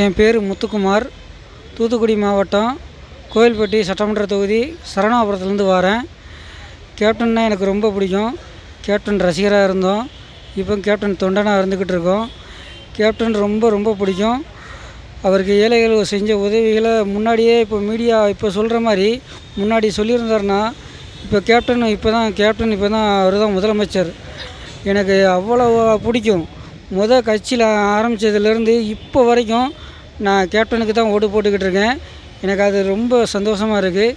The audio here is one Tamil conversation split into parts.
என் பேர் முத்துக்குமார். தூத்துக்குடி மாவட்டம் கோவில்பட்டி சட்டமன்ற தொகுதி சரணாபுரத்துலேருந்து வரேன். கேப்டன்னா எனக்கு ரொம்ப பிடிக்கும். கேப்டன் ரசிகராக இருந்தோம். இப்போ கேப்டன் தொண்டனாக இருந்துக்கிட்டு இருக்கோம். கேப்டன் ரொம்ப ரொம்ப பிடிக்கும். அவருக்கு ஏழைகள் செஞ்ச உதவிகளை முன்னாடியே இப்போ மீடியா இப்போ சொல்கிற மாதிரி முன்னாடி சொல்லியிருந்தாருன்னா இப்போ கேப்டன் இப்போ தான் கேப்டன் இப்போ தான் அவர் தான் முதலமைச்சர். எனக்கு அவ்வளோ பிடிக்கும். முத கட்சியில் ஆரம்பித்ததுலேருந்து இப்போ வரைக்கும் நான் கேப்டனுக்கு தான் ஓட்டு போட்டுக்கிட்டு இருக்கேன். எனக்கு அது ரொம்ப சந்தோஷமாக இருக்குது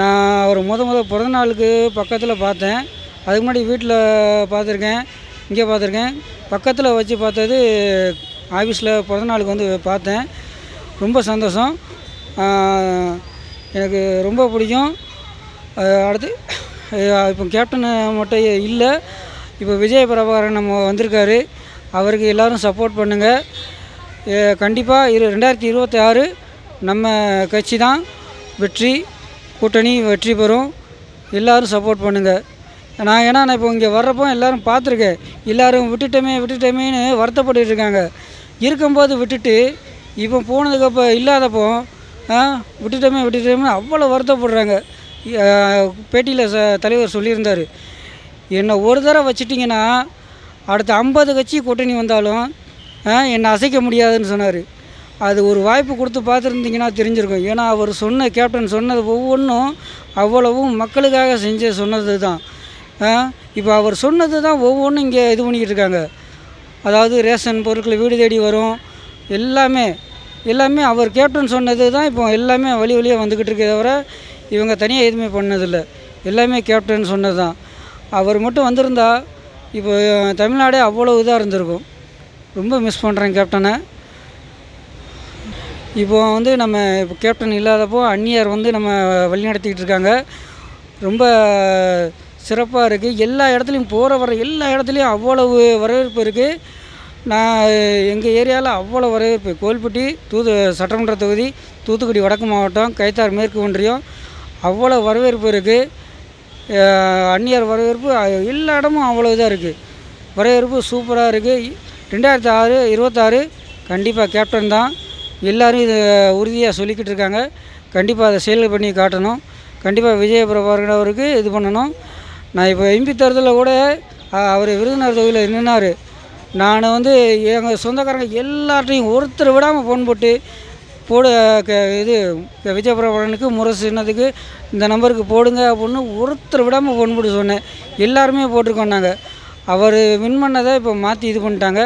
நான் அவர் முத முத பிறந்த நாளுக்கு பக்கத்தில் பார்த்தேன். அதுக்கு முன்னாடி வீட்டில் பார்த்துருக்கேன். இங்கே பார்த்துருக்கேன். பக்கத்தில் வச்சு பார்த்தது ஆஃபீஸில் பிறந்த நாளுக்கு வந்து பார்த்தேன். ரொம்ப சந்தோஷம். எனக்கு ரொம்ப பிடிக்கும். அடுத்து இப்போ கேப்டன் மட்டும் இல்லை இப்போ விஜய பிரபாகரன் நம்ம வந்திருக்காரு. அவருக்கு எல்லோரும் சப்போர்ட் பண்ணுங்கள் கண்டிப்பாக இரு ரெண்டாயிரத்தி இருபத்தி ஆறு நம்ம கட்சி தான் வெற்றி கூட்டணி வெற்றி பெறும். எல்லோரும் சப்போர்ட் பண்ணுங்கள் நான் ஏன்னா நான் இப்போ இங்கே வர்றப்போ எல்லோரும் பார்த்துருக்கேன். எல்லோரும் விட்டுட்டோமே விட்டுட்டோமேன்னு வருத்தப்பட்டு இருக்காங்க. இருக்கும்போது விட்டுட்டு இப்போ போனதுக்கப்போ இல்லாதப்போ விட்டுட்டோமே விட்டுட்டோமே அவ்வளோ வருத்தப்படுறாங்க. பேட்டியில் ச தலைவர் சொல்லியிருந்தார். என்னை ஒரு தடவை வச்சுட்டிங்கன்னா அடுத்த ஐம்பது கட்சி கூட்டணி வந்தாலும் என்னை அசைக்க முடியாதுன்னு சொன்னார். அது ஒரு வாய்ப்பு கொடுத்து பார்த்துருந்தீங்கன்னா தெரிஞ்சிருக்கும். ஏன்னா அவர் சொன்ன கேப்டன் சொன்னது ஒவ்வொன்றும் அவ்வளவும் மக்களுக்காக செஞ்சு சொன்னது தான். இப்போ அவர் சொன்னது தான் ஒவ்வொன்றும் இங்கே இது பண்ணிக்கிட்டு இருக்காங்க. அதாவது ரேஷன் பொருட்கள் வீடு தேடி வரும். எல்லாமே எல்லாமே அவர் கேப்டன் சொன்னது தான் இப்போ எல்லாமே வழி வழியாக வந்துக்கிட்டு இருக்கே தவிர இவங்க தனியாக எதுவுமே பண்ணதில்லை. எல்லாமே கேப்டன் சொன்னது தான். அவர் மட்டும் வந்திருந்தால் இப்போ தமிழ்நாடே அவ்வளோ இதாக இருந்திருக்கும். ரொம்ப மிஸ் பண்ணுறேன் கேப்டனை இப்போ வந்து நம்ம இப்போ கேப்டன் இல்லாதப்போ அந்நியர் வந்து நம்ம வழிநடத்திக்கிட்டு இருக்காங்க. ரொம்ப சிறப்பாக இருக்குது எல்லா இடத்துலையும் போகிற வர எல்லா இடத்துலையும் அவ்வளவு வரவேற்பு இருக்குது நான் எங்கள் ஏரியாவில் அவ்வளோ வரவேற்பு. கோல்பட்டி தூது சட்டமன்ற தொகுதி தூத்துக்குடி வடக்கு மாவட்டம் கைத்தார் மேற்கு ஒன்றியம் அவ்வளோ வரவேற்பு இருக்குது அந்நியர் வரவேற்பு எல்லா இடமும் அவ்வளோ இதாக இருக்குது வரவேற்பு சூப்பராக இருக்குது ரெண்டாயிரத்தி ஆறு இருபத்தாறு கண்டிப்பாக கேப்டன் தான். எல்லோரும் இது உறுதியாக சொல்லிக்கிட்டு இருக்காங்க. கண்டிப்பாக அதை செயல் பண்ணி காட்டணும். கண்டிப்பாக விஜய பிரபாகரன் அவருக்கு இது பண்ணணும். நான் இப்போ எம்பி தேர்தலில் கூட அவர் விருதுநகர் தொகுதியில் நின்னார். நான் வந்து எங்கள் சொந்தக்காரங்க எல்லார்ட்டையும் ஒருத்தர் விடாமல் ஃபோன் போட்டு போடு க இது க- விஜய முரசு என்னதுக்கு இந்த நம்பருக்கு போடுங்க அப்படின்னு ஒருத்தர் விடாமல் ஃபோன் போட்டு சொன்னேன். எல்லாருமே போட்டிருக்கோம் நாங்கள் அவர் வின் பண்ணதை இப்போ மாற்றி இது பண்ணிட்டாங்க.